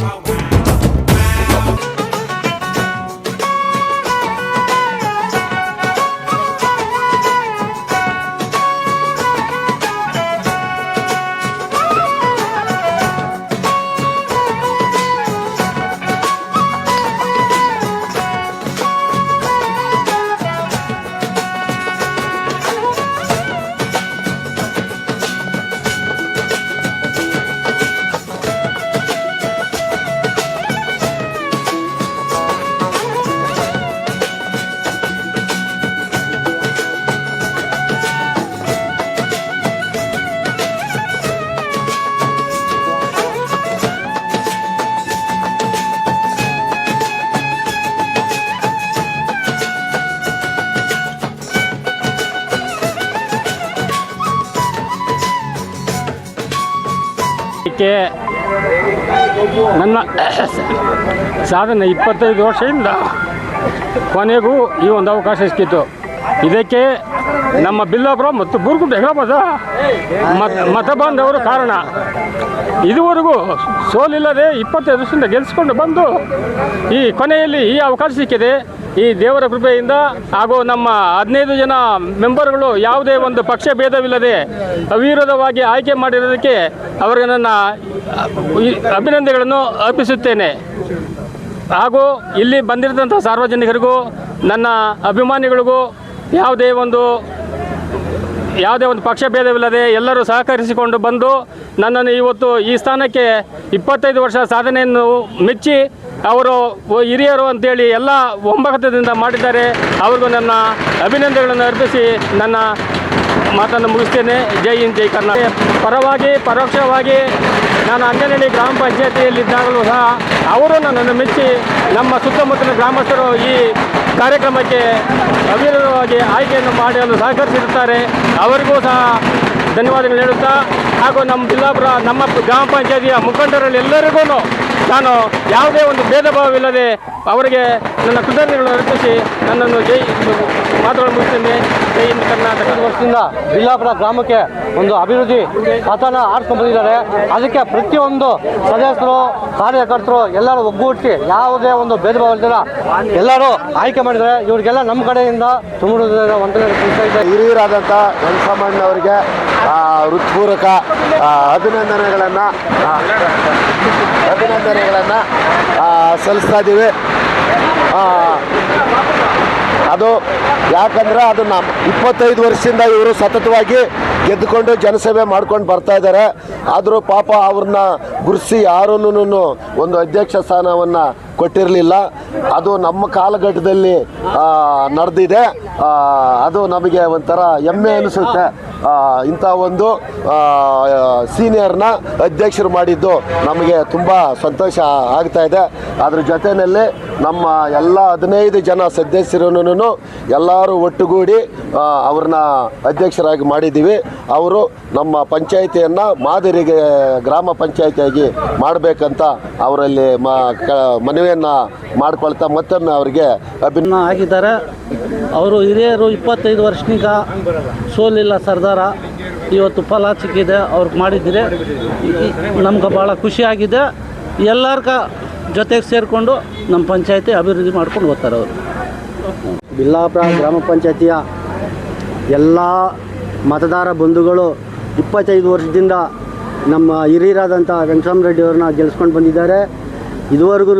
how I want. ಇದಕ್ಕೆ ನನ್ನ ಸಾಧನೆ ಇಪ್ಪತ್ತೈದು ವರ್ಷದಿಂದ ಕೊನೆಗೂ ಈ ಒಂದು ಅವಕಾಶ ಸಿಕ್ಕಿತ್ತು. ಇದಕ್ಕೆ ನಮ್ಮ ಬಿಲ್ಲಾಪುರ ಮತ್ತು ಬೂರ್ಗುಂಟ ಹೇಳಬಹುದ ಮತ ಮತ ಬಾಂಧವರು ಕಾರಣ. ಇದುವರೆಗೂ ಸೋಲಿಲ್ಲದೆ ಇಪ್ಪತ್ತೈದು ವರ್ಷದಿಂದ ಗೆಲ್ಲಿಸ್ಕೊಂಡು ಬಂದು ಈ ಕೊನೆಯಲ್ಲಿ ಈ ಅವಕಾಶ ಸಿಕ್ಕಿದೆ. ಈ ದೇವರ ಕೃಪೆಯಿಂದ ಹಾಗೂ ನಮ್ಮ ಹದಿನೈದು ಜನ ಮೆಂಬರ್ಗಳು ಯಾವುದೇ ಒಂದು ಪಕ್ಷ ಭೇದವಿಲ್ಲದೆ ಅವಿರೋಧವಾಗಿ ಆಯ್ಕೆ ಮಾಡಿರೋದಕ್ಕೆ ಅವರಿಗೆ ನನ್ನ ಅಭಿನಂದನೆಗಳನ್ನು ಅರ್ಪಿಸುತ್ತೇನೆ. ಹಾಗೂ ಇಲ್ಲಿ ಬಂದಿರತಂಥ ಸಾರ್ವಜನಿಕರಿಗೂ, ನನ್ನ ಅಭಿಮಾನಿಗಳಿಗೂ ಯಾವುದೇ ಒಂದು ಯಾವುದೇ ಒಂದು ಪಕ್ಷ ಭೇದವಿಲ್ಲದೆ ಎಲ್ಲರೂ ಸಹಕರಿಸಿಕೊಂಡು ಬಂದು ನನ್ನನ್ನು ಇವತ್ತು ಈ ಸ್ಥಾನಕ್ಕೆ ಇಪ್ಪತ್ತೈದು ವರ್ಷ ಸಾಧನೆಯನ್ನು ಮೆಚ್ಚಿ ಅವರು ಹಿರಿಯರು ಅಂತೇಳಿ ಎಲ್ಲ ಒಂಬತ್ತದಿಂದ ಮಾಡಿದ್ದಾರೆ. ಅವ್ರಿಗೂ ನನ್ನ ಅಭಿನಂದನೆಗಳನ್ನು ಅರ್ಪಿಸಿ ನನ್ನ ಮಾತನ್ನು ಮುಗಿಸ್ತೇನೆ. ಜೈ ಹಿಂದ್, ಜೈ ಕರ್ನಾಟಕ. ಪರವಾಗಿ, ಪರೋಕ್ಷವಾಗಿ ನಾನು ಅಂಜನಹಳ್ಳಿ ಗ್ರಾಮ ಪಂಚಾಯತಿಯಲ್ಲಿದ್ದಾಗಲೂ ಸಹ ಅವರು ನನ್ನನ್ನು ಮೆಚ್ಚಿ ನಮ್ಮ ಸುತ್ತಮುತ್ತಲಿನ ಗ್ರಾಮಸ್ಥರು ಈ ಕಾರ್ಯಕ್ರಮಕ್ಕೆ ಅವಿರವಾಗಿ ಆಯ್ಕೆಯನ್ನು ಮಾಡಲು ಸಹಕರಿಸಿರುತ್ತಾರೆ. ಅವರಿಗೂ ಸಹ ಧನ್ಯವಾದಗಳು ಹೇಳುತ್ತಾ ಹಾಗೂ ನಮ್ಮ ಜಿಲ್ಲಾಪುರ ನಮ್ಮ ಗ್ರಾಮ ಪಂಚಾಯತಿಯ ಮುಖಂಡರಲ್ಲಿ ಎಲ್ಲರಿಗೂ ನಾನು ಯಾವುದೇ ಒಂದು ಭೇದ ಭಾವವಿಲ್ಲದೆ ಅವರಿಗೆ ನನ್ನ ಕೃತಜ್ಞತೆಗಳನ್ನು ಅರ್ಪಿಸಿ ನನ್ನನ್ನು ಜೈ ಮಾತುಗಳು ಮುಗಿಸ್ತೇನೆ. ಜೈ ಹಿಂದ್ ಕರ್ನಾಟಕ. ವರ್ಷದಿಂದ ಬಿಲ್ಲಾಪುರ ಗ್ರಾಮಕ್ಕೆ ಒಂದು ಅಭಿವೃದ್ಧಿ ಪಥನ ಆಡ್ಕೊಂಡು ಬಂದಿದ್ದಾರೆ. ಅದಕ್ಕೆ ಪ್ರತಿಯೊಂದು ಸದಸ್ಯರು ಕಾರ್ಯಕರ್ತರು ಎಲ್ಲರೂ ಒಗ್ಗೂಡಿಸಿ ಯಾವುದೇ ಒಂದು ಭೇದ ಭಾವ ಇಲ್ದಿರ ಎಲ್ಲರೂ ಆಯ್ಕೆ ಮಾಡಿದ್ದಾರೆ. ಇವರಿಗೆಲ್ಲ ನಮ್ಮ ಕಡೆಯಿಂದ ತುಂಬ ಹಿರಿಯರಾದಂಥ ವೆಂಕಟರಮಣ್ಣವರಿಗೆ ಹೃತ್ಪೂರ್ವಕ ಅಭಿನಂದನೆಗಳನ್ನು ಅಭಿನಂದನೆಗಳನ್ನು ಸಲ್ಲಿಸ್ತಾ ಇದ್ದೀವಿ. ಅದು ಯಾಕಂದ್ರೆ ಅದು ನಮ್ಮ ಇಪ್ಪತ್ತೈದು ವರ್ಷದಿಂದ ಇವರು ಸತತವಾಗಿ ಗೆದ್ದುಕೊಂಡು ಜನಸೇವೆ ಮಾಡ್ಕೊಂಡು ಬರ್ತಾ ಇದ್ದಾರೆ. ಆದರೂ ಪಾಪ ಅವ್ರನ್ನ ಗುರುಸಿ ಯಾರೂ ಒಂದು ಅಧ್ಯಕ್ಷ ಸ್ಥಾನವನ್ನು ಕೊಟ್ಟಿರಲಿಲ್ಲ. ಅದು ನಮ್ಮ ಕಾಲಘಟ್ಟದಲ್ಲಿ ನಡೆದಿದೆ. ಅದು ನಮಗೆ ಒಂಥರ ಹೆಮ್ಮೆ ಅನಿಸುತ್ತೆ. ಇಂಥ ಒಂದು ಸೀನಿಯರ್ನ ಅಧ್ಯಕ್ಷರು ಮಾಡಿದ್ದು ನಮಗೆ ತುಂಬ ಸಂತೋಷ ಆಗ್ತಾ ಇದೆ. ಅದ್ರ ಜೊತೆಯಲ್ಲಿ ನಮ್ಮ ಎಲ್ಲ ಹದಿನೈದು ಜನ ಸದಸ್ಯರನ್ನು ಎಲ್ಲರೂ ಒಟ್ಟುಗೂಡಿ ಅವ್ರನ್ನ ಅಧ್ಯಕ್ಷರಾಗಿ ಮಾಡಿದ್ದೀವಿ. ಅವರು ನಮ್ಮ ಪಂಚಾಯಿತಿಯನ್ನು ಮಾದರಿಗೆ, ಗ್ರಾಮ ಪಂಚಾಯಿತಿಯಾಗಿ ಮಾಡಬೇಕಂತ ಅವರಲ್ಲಿ ಮನವಿಯನ್ನು ಮಾಡಿಕೊಳ್ತಾ ಮತ್ತೊಮ್ಮೆ ಅವರಿಗೆ ಅಭಿನ್ನ ಆಗಿದ್ದಾರೆ. ಅವರು ಹಿರಿಯರು ಇಪ್ಪತ್ತೈದು ವರ್ಷನಿಗ ಸೋಲಿಲ್ಲ ಸರ್ದಾರ. ಇವತ್ತು ಫಲ ಸಿಕ್ಕಿದೆ ಅವ್ರಿಗೆ ಮಾಡಿದ್ದೀರಿ ನಮ್ಗೆ ಭಾಳ ಖುಷಿಯಾಗಿದೆ ಎಲ್ಲರ್ಗ ಜೊತೆಗೆ ಸೇರಿಕೊಂಡು ನಮ್ಮ ಪಂಚಾಯತಿ ಅಭಿವೃದ್ಧಿ ಮಾಡ್ಕೊಂಡು ಹೋಗ್ತಾರೆ ಅವರು. ಬಿಲ್ಲಾಪುರ ಗ್ರಾಮ ಪಂಚಾಯತಿಯ ಎಲ್ಲ ಮತದಾರ ಬಂಧುಗಳು ಇಪ್ಪತ್ತೈದು ವರ್ಷದಿಂದ ನಮ್ಮ ಹಿರಿಯರಾದಂಥ ರೆಡ್ಡಿ ಅವ್ರನ್ನ ಗೆಲ್ಸ್ಕೊಂಡು ಬಂದಿದ್ದಾರೆ. ಇದುವರೆಗೂ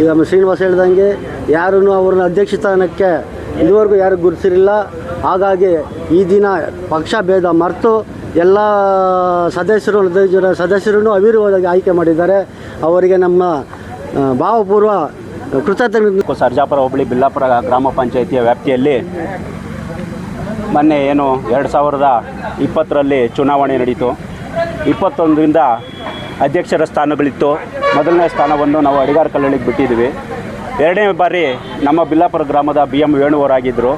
ಈಗ ಶ್ರೀನಿವಾಸ ಹೇಳ್ದಂಗೆ ಯಾರೂ ಅವ್ರನ್ನ ಅಧ್ಯಕ್ಷ ಸ್ಥಾನಕ್ಕೆ ಇದುವರೆಗೂ ಯಾರು ಗುರುತಿರಲಿಲ್ಲ ಹಾಗಾಗಿ ಈ ದಿನ ಪಕ್ಷ ಭೇದ ಮರೆತು ಎಲ್ಲ ಸದಸ್ಯರು ಸದಸ್ಯರನ್ನು ಅವಿರೋಧವಾಗಿ ಆಯ್ಕೆ ಮಾಡಿದ್ದಾರೆ. ಅವರಿಗೆ ನಮ್ಮ ಭಾವಪೂರ್ವ ಕೃತಜ್ಞತೆ. ಸರ್ಜಾಪುರ ಹೋಬಳಿ ಬಿಲ್ಲಾಪುರ ಗ್ರಾಮ ಪಂಚಾಯಿತಿಯ ವ್ಯಾಪ್ತಿಯಲ್ಲಿ ಮೊನ್ನೆ ಏನು ಎರಡು ಸಾವಿರದ ಇಪ್ಪತ್ತರಲ್ಲಿ ಚುನಾವಣೆ ನಡೀತು. ಇಪ್ಪತ್ತೊಂದರಿಂದ ಅಧ್ಯಕ್ಷರ ಸ್ಥಾನಗಳಿತ್ತು. ಮೊದಲನೇ ಸ್ಥಾನವನ್ನು ನಾವು ಅಡಿಗಾರ ಕಲ್ಲಳಿಗೆ ಬಿಟ್ಟಿದ್ವಿ ಎರಡನೇ ಬಾರಿ ನಮ್ಮ ಬಿಲ್ಲಾಪುರ ಗ್ರಾಮದ ಬಿ ಎಂ ವೇಣುವರಾಗಿದ್ದರು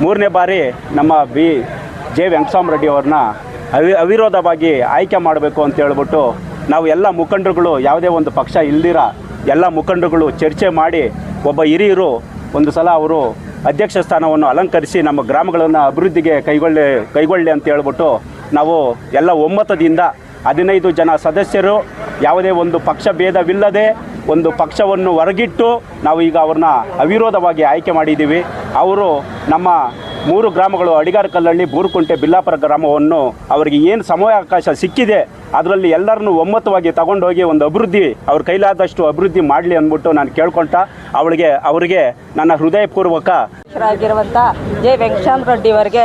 ಮೂರನೇ ಬಾರಿ ನಮ್ಮ ಬಿ ಜೆ ವೆಂಕಟಸ್ವಾಮ ಅವ್ರನ್ನ ಅವಿ, ಅವಿರೋಧವಾಗಿ ಆಯ್ಕೆ ಮಾಡಬೇಕು ಅಂತ ಹೇಳ್ಬಿಟ್ಟು ನಾವು ಎಲ್ಲ ಮುಖಂಡರುಗಳು ಯಾವುದೇ ಒಂದು ಪಕ್ಷ ಇಲ್ದಿರ ಎಲ್ಲ ಮುಖಂಡರುಗಳು ಚರ್ಚೆ ಮಾಡಿ ಒಬ್ಬ ಹಿರಿಯರು ಒಂದು ಸಲ ಅವರು ಅಧ್ಯಕ್ಷ ಸ್ಥಾನವನ್ನು ಅಲಂಕರಿಸಿ ನಮ್ಮ ಗ್ರಾಮಗಳನ್ನು ಅಭಿವೃದ್ಧಿಗೆ ಕೈಗೊಳ್ಳಿ ಕೈಗೊಳ್ಳಿ ಅಂತ ಹೇಳ್ಬಿಟ್ಟು ನಾವು ಎಲ್ಲ ಒಮ್ಮತದಿಂದ ಹದಿನೈದು ಜನ ಸದಸ್ಯರು ಯಾವುದೇ ಒಂದು ಪಕ್ಷ ಭೇದವಿಲ್ಲದೆ ಒಂದು ಪಕ್ಷವನ್ನು ಹೊರಗಿಟ್ಟು ನಾವು ಈಗ ಅವ್ರನ್ನ ಅವಿರೋಧವಾಗಿ ಆಯ್ಕೆ ಮಾಡಿದ್ದೀವಿ. ಅವರು ನಮ್ಮ ಮೂರು ಗ್ರಾಮಗಳು ಅಡಿಗಾರ ಕಲ್ಲಳ್ಳಿ ಬೂರುಕುಂಟೆ, ಬಿಲ್ಲಾಪುರ ಗ್ರಾಮವನ್ನು ಅವರಿಗೆ ಏನು ಸಮಯಾವಕಾಶ ಸಿಕ್ಕಿದೆ ಅದರಲ್ಲಿ ಎಲ್ಲರನ್ನೂ ಒಮ್ಮತವಾಗಿ ತಗೊಂಡೋಗಿ ಒಂದು ಅಭಿವೃದ್ಧಿ, ಅವ್ರ ಕೈಲಾದಷ್ಟು ಅಭಿವೃದ್ಧಿ ಮಾಡಲಿ ಅಂದ್ಬಿಟ್ಟು ನಾನು ಕೇಳ್ಕೊಂಟ ಅವಳಿಗೆ, ಅವರಿಗೆ ನನ್ನ ಹೃದಯಪೂರ್ವಕ ಆಗಿರುವಂಥ ಜೆ. ವೆಂಕಟರಾಮ ರೆಡ್ಡಿ ಅವರಿಗೆ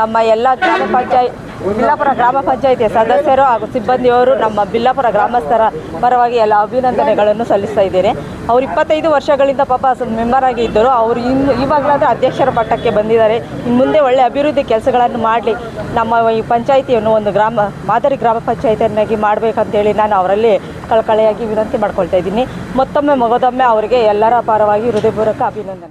ನಮ್ಮ ಎಲ್ಲ ಗ್ರಾಮ ಪಂಚಾಯತ್ ಬಿಲ್ಲಾಪುರ ಗ್ರಾಮ ಪಂಚಾಯಿತಿಯ ಸದಸ್ಯರು ಹಾಗೂ ಸಿಬ್ಬಂದಿಯವರು ನಮ್ಮ ಬಿಲ್ಲಾಪುರ ಗ್ರಾಮಸ್ಥರ ಪರವಾಗಿ ಎಲ್ಲ ಅಭಿನಂದನೆಗಳನ್ನು ಸಲ್ಲಿಸ್ತಾ ಇದ್ದೇನೆ. ಅವರು ಇಪ್ಪತ್ತೈದು ವರ್ಷಗಳಿಂದ ಪಾಪ ಮೆಂಬರ್ ಆಗಿ ಇದ್ದರು. ಅವರು ಇನ್ನು ಇವಾಗಲಾದರೂ ಅಧ್ಯಕ್ಷರ ಪಟ್ಟಕ್ಕೆ ಬಂದಿದ್ದಾರೆ. ಇನ್ನು ಮುಂದೆ ಒಳ್ಳೆ ಅಭಿವೃದ್ಧಿ ಕೆಲಸಗಳನ್ನು ಮಾಡಲಿ. ನಮ್ಮ ಈ ಪಂಚಾಯಿತಿಯನ್ನು ಒಂದು ಗ್ರಾಮ, ಮಾದರಿ ಗ್ರಾಮ ಪಂಚಾಯಿತಿಯನ್ನಾಗಿ ಮಾಡಬೇಕಂತೇಳಿ ನಾನು ಅವರಲ್ಲಿ ಕಳಕಳೆಯಾಗಿ ವಿನಂತಿ ಮಾಡ್ಕೊಳ್ತಾ ಇದ್ದೀನಿ. ಮತ್ತೊಮ್ಮೆ ಮಗದೊಮ್ಮೆ ಅವರಿಗೆ ಎಲ್ಲರ ಪರವಾಗಿ ಹೃದಯಪೂರ್ವಕ ಅಭಿನಂದನೆ.